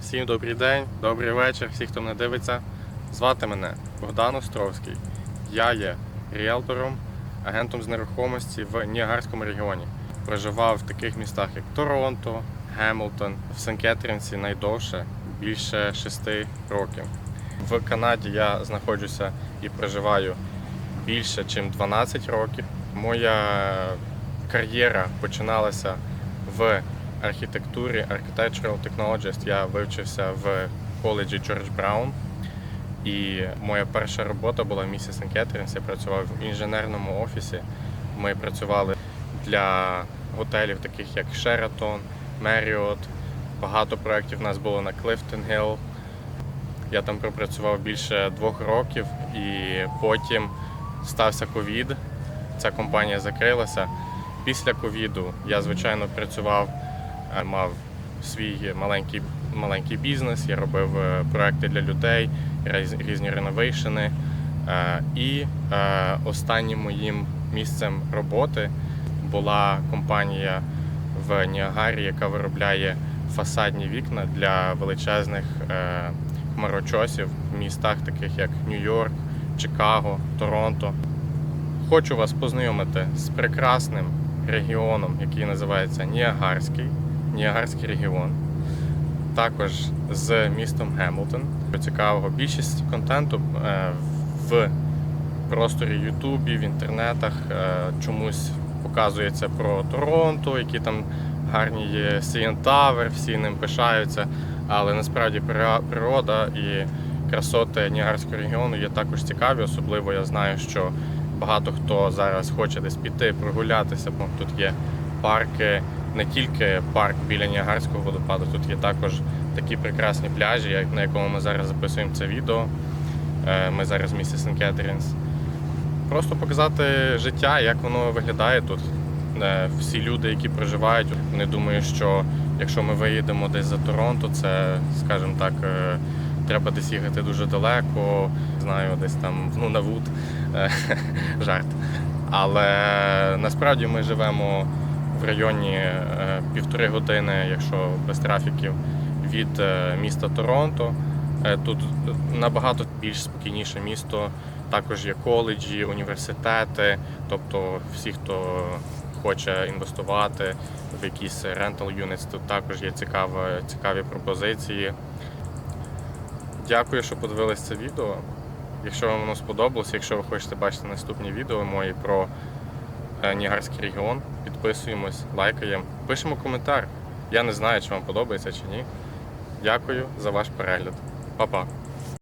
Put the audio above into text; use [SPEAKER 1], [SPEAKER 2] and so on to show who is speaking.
[SPEAKER 1] Всім добрий день, добрий вечір, всі, хто мене дивиться. Звати мене Богдан Островський. Я є ріелтором, агентом з нерухомості в Ніагарському регіоні. Проживав в таких містах, як Торонто, Гемілтон, в Сен-Кетрінсі найдовше більше шести років. В Канаді я знаходжуся і проживаю більше, ніж 12 років. Моя кар'єра починалася в архітектурі Architectural Technologist. Я вивчився в коледжі Джордж Браун. І моя перша робота була в місті Сен-Кетрінс. Я працював в інженерному офісі. Ми працювали для готелів, таких як Sheraton, Marriott. Багато проєктів у нас було на Clifton Hill. Я там пропрацював більше двох років, і потім стався ковід. Ця компанія закрилася. Після ковіду я, звичайно, працював, мав свій маленький, маленький бізнес, я робив е, проекти для людей, різні реновейшени. Е, І е, останнім моїм місцем роботи була компанія в Ніагарі, яка виробляє фасадні вікна для величезних е, хмарочосів в містах, таких як Нью-Йорк, Чикаго, Торонто. Хочу вас познайомити з прекрасним регіоном, який називається Ніагарський, Ніагарський регіон. Також з містом Гемілтон. Цікавого більшість контенту е, в просторі Ютубі, в інтернетах е, чомусь показується про Торонто, які там гарні є CN Tower, всі ним пишаються. Але насправді природа і красоти Ніагарського регіону є також цікаві. Особливо я знаю, що багато хто зараз хоче десь піти, прогулятися, бо тут є парки, не тільки парк біля Ніагарського водопаду, тут є також такі прекрасні пляжі, як на якому ми зараз записуємо це відео. Е, Ми зараз в місті Сен-Кетрінс. Просто показати життя, як воно виглядає тут. Е, Всі люди, які проживають, вони думають, що якщо ми виїдемо десь за Торонто, це, скажімо так, е, треба десь їхати дуже далеко, знаю, десь там в Нунавут. Е, Жарт. Але насправді ми живемо в районі е, півтори години, якщо без трафіків, від е, міста Торонто. Е, Тут набагато більш спокійніше місто. Також є коледжі, університети, тобто всі, хто хоче інвестувати в якісь rental units, тут також є цікаві, цікаві пропозиції. Дякую, що подивились це відео. Якщо вам воно сподобалось, якщо ви хочете бачити наступні відео мої про Нігарський регіон, підписуємось, лайкаємо, пишемо коментар. Я не знаю, чи вам подобається чи ні. Дякую за ваш перегляд. Па-па.